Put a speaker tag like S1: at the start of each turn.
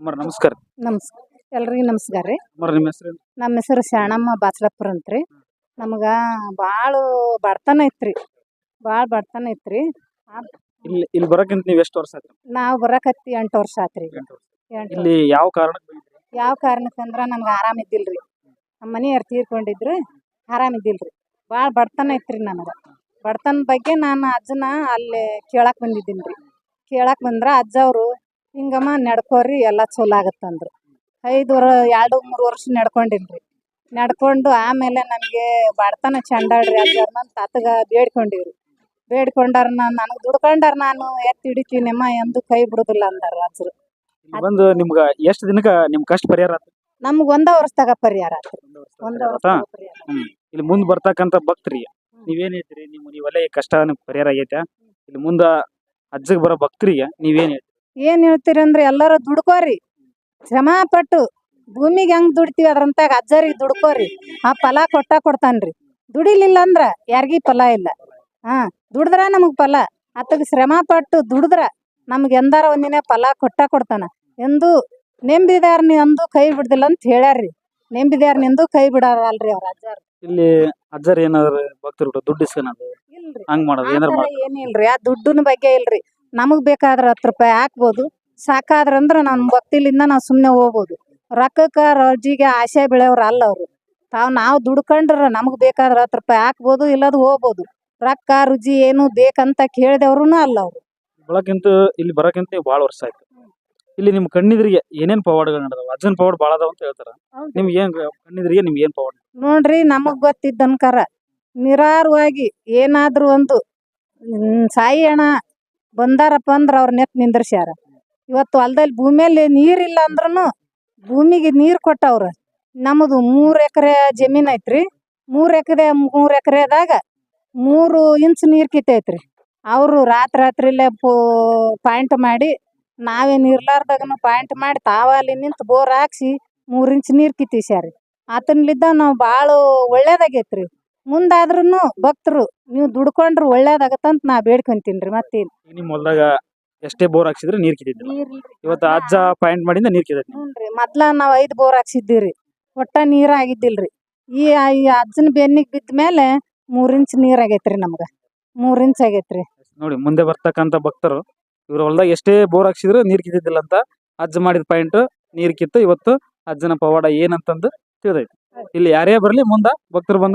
S1: ಅಮ್ಮರ ನಮಸ್ಕಾರ.
S2: ನಮಸ್ಕಾರ. ಎಲ್ರಿಗೂ ನಮಸ್ಕಾರ ರೀ.
S1: ಅಮ್ಮರ ನಿಮ್ಮ ಹೆಸರು
S2: ನಮ್ಮ ಹೆಸರು ಶಾಣಮ್ಮ ಬಾಚ್ಲಪ್ಪರ ಅಂತ್ರಿ. ನಮ್ಗೆ ಭಾಳ ಬಡತನ ಐತ್ರಿ. ಭಾಳ ಬಡತನ ಐತ್ರಿ.
S1: ಇಲ್ಲಿ ಇಲ್ಲಿ ಬರಕ್ಕಿಂತ ನೀವು ಎಷ್ಟು ವರ್ಷ ಆಯ್ತು
S2: ನಾವು ಬರಕತ್ತಿ ಎಂಟು ವರ್ಷ ಆತ್ರಿ. ಈಗ.
S1: ಎಂಟು ಇಲ್ಲಿ ಯಾವ ಕಾರಣಕ್ಕೆ ಬಂದಿದ್ರಿ?
S2: ಯಾವ ಕಾರಣಕ್ಕಂದ್ರ ನಮ್ಗೆ ಆರಾಮ ಇದ್ದಿಲ್ರಿ. ನಮ್ಮ ಮನೆಯವ್ರು ತೀರ್ಕೊಂಡಿದ್ರು ಆರಾಮ ಇದ್ದಿಲ್ರಿ. ಭಾಳ ಬಡತನ ಐತ್ರಿ ನನಗೆ ಬಡತನ ಬಗ್ಗೆ ನಾನು ಅಜ್ಜನ ಅಲ್ಲಿ ಕೇಳಕ್ಕೆ ಬಂದಿದ್ದೀನಿ ರೀ ಕೇಳಕ್ಕೆ ಬಂದ್ರೆ ಅಜ್ಜ ಅವರು ಹಿಂಗಮ್ಮ ನಡ್ಕೋರಿ ಎಲ್ಲ ಚಲೋ ಆಗತ್ತಂದ್ರು. ಐದು ವರ್ ಎರಡು ಮೂರು ವರ್ಷ ನಡ್ಕೊಂಡಿನ್ರಿ ನಡ್ಕೊಂಡು ಆಮೇಲೆ ನನಗೆ ಬಡತನ ಚಂದಾಡ್ರಿ ನನ್ನ ತಾತಗ ಬೇಡ್ಕೊಂಡಿವ್ರಿ. ಬೇಡ್ಕೊಂಡಾರ ನಾನು ನನಗೆ ದುಡ್ಕೊಂಡಾರ ನಾನು ಎತ್ತಿ ಹಿಡಿತೀನಮ್ಮ ಎಂದು ಕೈ ಬಿಡುದಿಲ್ಲ ಅಂದಾರ
S1: ಇಲ್ಲಿ ಬಂದು ನಿಮ್ಗ ಎಷ್ಟು ದಿನಕ್ಕ ನಿಮ್ ಕಷ್ಟ ಪರಿಹಾರ ಆತು
S2: ನಮ್ಗೆ ಒಂದ ವರ್ಷದಾಗ ಪರಿಹಾರ ಒಂದ?
S1: ಇಲ್ಲಿ ಮುಂದ್ ಬರ್ತಕ್ಕಂತ ಭಕ್ತರಿ. ನೀವೇನ್ ಹೇಳ್ತೀರಿ ನಿಮ್ಮ ನೀವೆಲ್ಲ ಕಷ್ಟ ನಿಮ್ಗ್ ಪರಿಹಾರ ಆಗೈತೆ ಇಲ್ಲಿ ಮುಂದ ಅಜ್ಜಗ್ ಬರೋ ಭಕ್ತರಿಗೆ ನೀವೇನ್ ಹೇಳ್ತೀರಿ?
S2: ಏನ್ ಹೇಳ್ತೀರಿ ಅಂದ್ರೆ ಎಲ್ಲರೂ ದುಡ್ಕೋರಿ. ಶ್ರಮ ಪಟ್ಟು ಭೂಮಿಗೆ ಹೆಂಗ್ ದುಡ್ತೀವಿ ಅದ್ರಂತಾಗ ಅಜ್ಜರಿಗೆ ದುಡ್ಕೋರಿ. ಆ ಫಲ ಕೊಟ್ಟ ಕೊಡ್ತಾನ್ರಿ. ದುಡಿಲಿಲ್ಲ ಅಂದ್ರ ಯಾರಿಗಿ ಫಲ ಇಲ್ಲ. ಹಾ ದುಡಿದ್ರ ನಮಗ್ ಫಲ. ಅತ್ತಗ ಶ್ರಮ ಪಟ್ಟು ದುಡಿದ್ರ ನಮ್ಗೆ ಎಂದಾರ ಒಂದಿನ ಫಲ ಕೊಟ್ಟ ಕೊಡ್ತಾನ. ಎಂದು ನೆಂಬಿದಾರ್ನಿ ಎಂದು ಕೈ ಬಿಡ್ದಿಲ್ಲ ಅಂತ ಹೇಳ್ಯಾರ್ರಿ. ನೆಂಬಿದಾರ್ನಿ ಎಂದು ಕೈ ಬಿಡಾರಲ್ರಿ ಅವ್ರ ಅಜ್ಜಾರ್.
S1: ಇಲ್ಲಿ ಅಜ್ಜರ್ ಏನಾದ್ರು ಭಕ್ತರು ದುಡ್ಡು ಇಸ್ಕೊಳೋದು
S2: ಇಲ್ರಿ.
S1: ಹಂಗ್ ಮಾಡೋದು?
S2: ಆ
S1: ಏನಾರ
S2: ಥರ
S1: ಮಾಡೋದು
S2: ಏನಿಲ್ರಿ. ಆ ದುಡ್ಡಿನ ಬಗ್ಗೆ ಇಲ್ರಿ. ನಮಗ್ ಬೇಕಾದ್ರೆ ಹತ್ತು ರೂಪಾಯಿ ಹಾಕ್ಬೋದು. ಸಾಕಾದ್ರಂದ್ರ ನಮ್ ಭಕ್ತಿಲಿಂದ ನಾವು ಸುಮ್ನೆ ಹೋಗ್ಬೋದು. ರೊಕ್ಕಕ್ಕ ರೊಜ್ಜಿಗೆ ಆಸೆ ಬೆಳೆಯವ್ರು ಅಲ್ಲ ಅವ್ರು. ತಾವು ನಾವು ದುಡ್ಕೊಂಡ್ರ ನಮಗ್ ಬೇಕಾದ್ರೆ ಹತ್ತು ರೂಪಾಯಿ ಹಾಕ್ಬೋದು ಇಲ್ಲದ ಹೋಗ್ಬೋದು. ರೊಕ್ಕ ರುಚಿ ಏನು ಬೇಕಂತ ಕೇಳ್ದವ್ರುನು ಅಲ್ಲ ಅವ್ರು.
S1: ಬಳಕ್ಕಿಂತ ಇಲ್ಲಿ ಬರಕಿಂತ ಭಾಳ ವರ್ಷ ಆಯ್ತು. ಇಲ್ಲಿ ನಿಮ್ ಕಣ್ಣಿದ್ರಿಗೆ ಏನೇನು ಪವಾಡಗಳು ನಡೆದವ? ಅಜ್ಜನ್ ಪವಾಡ ಭಾಳ ಅದಾವ ಅಂತ ಹೇಳ್ತಾರ. ನಿಮ್ಗೆ ಏನ್ ಕಣ್ಣಿದ್ರಿಗೆ ನಿಮ್ಗೆ ಏನ್ ಪವಾಡ
S2: ನೋಡ್ರಿ ನಮಗ್ ಗೊತ್ತಿದ್ದನ್ಕರ ನಿರಾರವಾಗಿ ಏನಾದರೂ ಒಂದು ಸಾಯಿ ಹಣ ಬಂದಾರಪ್ಪ ಅಂದ್ರೆ ಅವ್ರ ನೆತ್ ನಿಂದ್ರಸ್ಯಾರ. ಇವತ್ತು ಹೊಲ್ದಲ್ಲಿ ಭೂಮಿಯಲ್ಲಿ ನೀರಿಲ್ಲ ಅಂದ್ರೂ ಭೂಮಿಗೆ ನೀರು ಕೊಟ್ಟವ್ರು. ನಮ್ಮದು ಮೂರು ಎಕರೆ ಜಮೀನ್ ಐತ್ರಿ. ಮೂರು ಎಕರೆ, ಮೂರು ಎಕರೆದಾಗ ಮೂರು ಇಂಚ್ ನೀರು ಕಿತ್ತೈತ್ರಿ ಅವರು ರಾತ್ರಿ ರಾತ್ರಿಲೇ ಪೋ ಪಾಯಿಂಟ್ ಮಾಡಿ ನಾವೇನು ಇರ್ಲಾರ್ದಾಗನು ಪಾಯಿಂಟ್ ಮಾಡಿ ತಾವಲ್ಲಿ ನಿಂತು ಬೋರ್ ಹಾಕ್ಸಿ ಮೂರು ಇಂಚ್ ನೀರು ಕಿತ್ತಿಸ್ಯಾರಿ. ಆತನ್ಲಿದ್ದ ನಾವು ಭಾಳ ಒಳ್ಳೇದಾಗೈತ್ರಿ. ಮುಂದಾದ್ರೂ ಭಕ್ತರು ನೀವು ದುಡ್ಕೊಂಡ್ರು ಒಳ್ಳೇದಾಗತ್ತಂತ ನಾ ಬೇಡ್ಕೊಂತೀನಿ ರೀ ಮತ್ತೇನು.
S1: ನಿಮ್ಮ ನಿಮ್ ಹೊಲ್ದಾಗ ಎಷ್ಟೇ ಬೋರ್ ಹಾಕ್ಸಿದ್ರೆ ನೀರ್ ಕಿತ್ತಿದ್ರು ಇವತ್ತು ಅಜ್ಜ ಪಾಯಿಂಟ್ ಮಾಡಿಂದ ನೀರ್
S2: ಹ್ಞೂನ್ರಿ. ಮೊದ್ಲ ನಾವು ಐದು ಬೋರ್ ಹಾಕ್ಸಿದ್ದೀವಿ ಒಟ್ಟ ನೀರು ಆಗಿದ್ದಿಲ್ರಿ. ಈ ಈ ಅಜ್ಜನ ಬೆನ್ನಿಗೆ ಬಿದ್ದ ಮೇಲೆ ಮೂರು ಇಂಚ್ ನೀರ್ ಆಗೈತ್ರಿ ನಮ್ಗೆ. ಮೂರ್ ಇಂಚ್ ಆಗೈತ್ರಿ.
S1: ನೋಡಿ ಮುಂದೆ ಬರ್ತಕ್ಕಂತ ಭಕ್ತರು ಇವ್ರ ಹೊಲದಾಗ ಎಷ್ಟೇ ಬೋರ್ ಹಾಕ್ಸಿದ್ರು ನೀರ್ ಕಿತ್ತಿದ್ದಿಲ್ಲ ಅಂತ ಅಜ್ಜ ಮಾಡಿದ ಪಾಯಿಂಟ್ ನೀರ್ ಕಿತ್ತು ಇವತ್ತು ಅಜ್ಜನ ಪವಾಡ ಏನಂತಂದು ತಿಳಿದೈತಿ. ಇಲ್ಲಿ ಯಾರೇ ಬರಲಿ ಮುಂದ ಭಕ್ತರು ಬಂದು